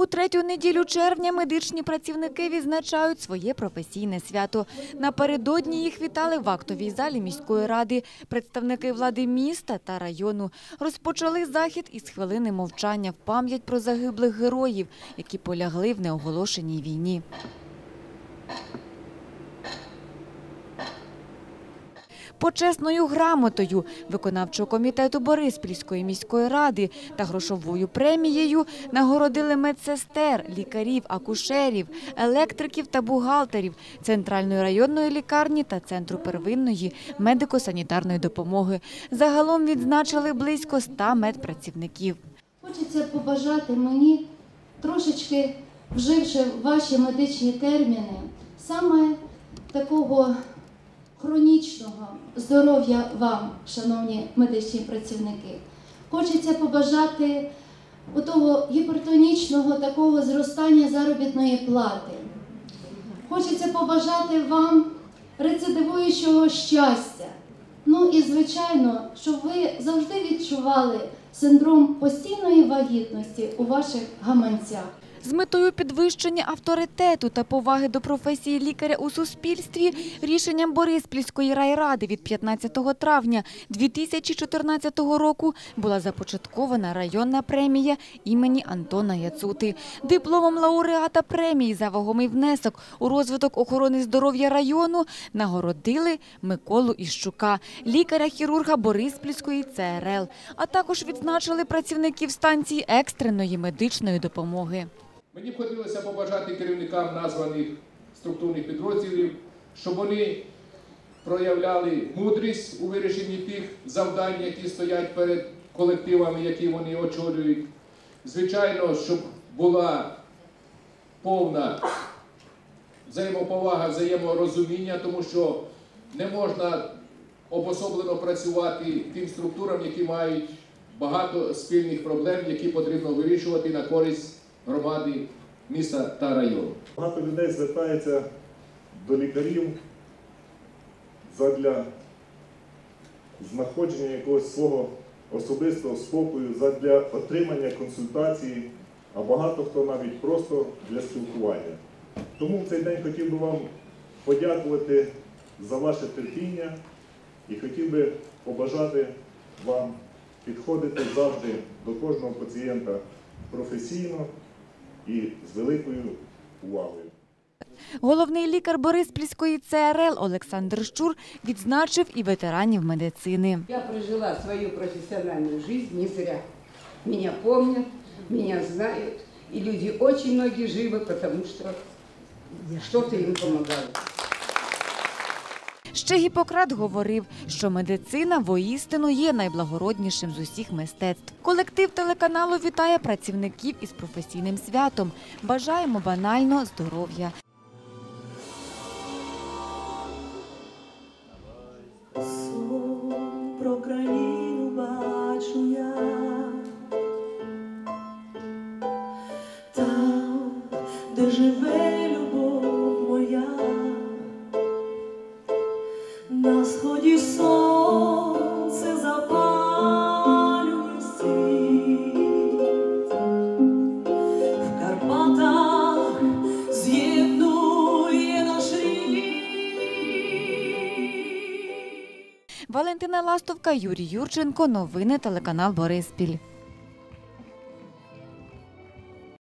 У третю неділю червня медичні працівники відзначають своє професійне свято. Напередодні їх вітали в актовій залі міської ради, представники влади міста та району. Розпочали захід із хвилини мовчання в пам'ять про загиблих героїв, які полягли в неоголошеній війні. Почесною грамотою виконавчого комітету Бориспільської міської ради та грошовою премією нагородили медсестер, лікарів, акушерів, електриків та бухгалтерів Центральної районної лікарні та Центру первинної медико-санітарної допомоги. Загалом відзначили близько 100 медпрацівників. Хочеться побажати мені, трошечки вживши ваші медичні терміни, саме такого хронічного здоров'я вам, шановні медичні працівники. Хочеться побажати того гіпертонічного такого зростання заробітної плати. Хочеться побажати вам рецидивуючого щастя. Ну і звичайно, щоб ви завжди відчували синдром постійної вагітності у ваших гаманцях. З метою підвищення авторитету та поваги до професії лікаря у суспільстві рішенням Бориспільської райради від 15 травня 2014 року була започаткована районна премія імені Антона Яцути. Дипломом лауреата премії за вагомий внесок у розвиток охорони здоров'я району нагородили Миколу Іщука, лікаря-хірурга Бориспільської ЦРЛ, а також відзначили працівників станції екстреної медичної допомоги. Мені б хотілося побажати керівникам названих структурних підрозділів, щоб вони проявляли мудрість у вирішенні тих завдань, які стоять перед колективами, які вони очолюють. Звичайно, щоб була повна взаємоповага, взаєморозуміння, тому що не можна обособлено працювати тим структурам, які мають багато спільних проблем, які потрібно вирішувати на користь громади міста та району. Багато людей звертається до лікарів задля знаходження якогось свого особистого спокою, задля отримання консультації, а багато хто навіть просто для спілкування. Тому в цей день хотів би вам подякувати за ваше терпіння і хотів би побажати вам підходити завжди до кожного пацієнта професійно і з великою увагою. Головний лікар Бориспільської ЦРЛ Олександр Щур відзначив і ветеранів медицини. Я прожила свою професіональну життя не зря. Мене пам'ятають, мене знають, і люди дуже багато живі, тому що что-то им помогало. Ще Гіппократ говорив, що медицина воістину є найблагороднішим з усіх мистецтв. Колектив телеканалу вітає працівників із професійним святом. Бажаємо банально здоров'я. Про бачу де живе сонце запалює в Карпатах з'єднує наш. Валентина Ластовка, Юрій Юрченко. Новини телеканал Бориспіль.